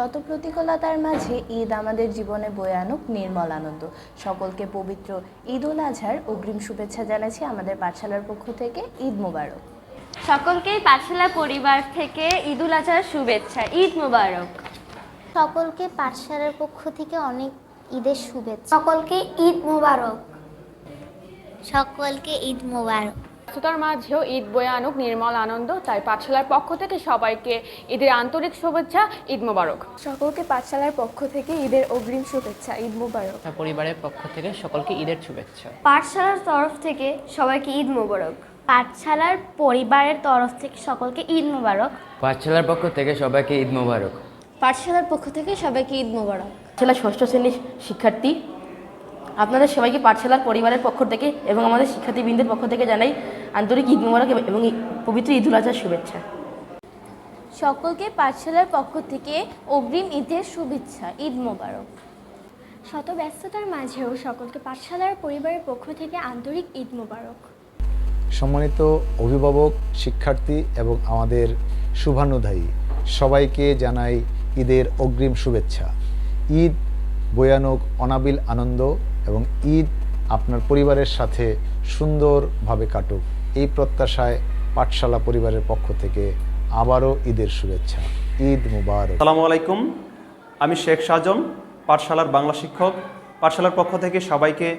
শত প্রতিকূলতার মাঝে ঈদ আমাদের জীবনে বয়ে আনুক নির্মল আনন্দ। সকলকে পবিত্র ঈদ উল আজহার অগ্রিম শুভেচ্ছা জানাচ্ছি আমাদের পাঠশালার পক্ষ থেকে। ঈদ মুবারক। সকলকেই পাঠশালা পরিবার থেকে ঈদ উল আজহার শুভেচ্ছা। ঈদ মুবারক। সকলকে পাঠশালার পক্ষ থেকে অনেক ঈদের শুভেচ্ছা। সকলকে ঈদ মুবারক। সকলকে ঈদ মোবারক। ব্যস্ততার মাঝেও ঈদ বয়ে আনুক নির্মল আনন্দ। তাই পাঠশালার পক্ষ থেকে সবাইকে ঈদের আন্তরিক শুভেচ্ছা ঈদ মোবারক। সকলকে পাঠশালার পক্ষ থেকে ঈদের অগ্রিম শুভেচ্ছা ঈদ মুবারক। পরিবারের পক্ষ থেকে সকলকে ঈদের শুভেচ্ছা। পাঠশালার তরফ থেকে সবাইকে ঈদ মোবারক। পাঠশালার পরিবারের তরফ থেকে সকলকে ঈদ মোবারক। পাঠশালার পক্ষ থেকে সবাইকে ঈদ মোবারক। পাঠশালার পক্ষ থেকে সবাইকে ঈদ মোবারক। পাঠশালা ষষ্ঠ শ্রেণির শিক্ষার্থী আপনাদের সবাইকে পাঠশালার পরিবারের পক্ষ থেকে এবং আমাদের শিক্ষার্থীবৃন্দের পক্ষ থেকে জানাই আন্তরিক ঈদ মোবারক এবং- পবিত্র ঈদ উল আজহার শুভেচ্ছা। সকলকে পাঠশালার পক্ষ থেকে অগ্রিম ঈদের শুভেচ্ছা ঈদ মোবারক। শত ব্যস্ততার মাঝেও সকলকে পাঠশালার পরিবারের পক্ষ থেকে আন্তরিক ঈদ মোবারক। সম্মানিত অভিভাবক শিক্ষার্থী এবং আমাদের শুভানুধ্যায়ী সবাইকে জানাই ঈদের অগ্রিম শুভেচ্ছা। ঈদ বয়ানক অনাবিল আনন্দ এবং ঈদ আপনার পরিবারের সাথে সুন্দরভাবে কাটুক। এই প্রত্যাশায় পাঠশালা পরিবারের পক্ষ থেকে আবারও ঈদের শুভেচ্ছা। ঈদ মুবারক। আসসালামু আলাইকুম। আমি শেখ সাজন পাঠশালার বাংলা শিক্ষক। পাঠশালার পক্ষ থেকে সবাইকে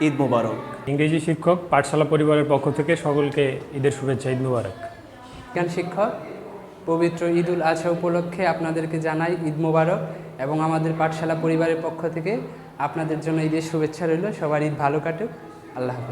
ঈদ মুবারক। ইংরেজি শিক্ষক পাঠশালা পরিবারের পক্ষ থেকে সকলকে ঈদের শুভেচ্ছা ঈদ মুবারক। বিজ্ঞান শিক্ষক পবিত্র ঈদ উল আজহা উপলক্ষে আপনাদেরকে জানাই ঈদ মুবারক এবং আমাদের পাঠশালা পরিবারের পক্ষ থেকে আপনাদের জন্য ঈদের শুভেচ্ছা রইল। সবার ঈদ ভালো কাটুক। আল্লাহ হাফেজ।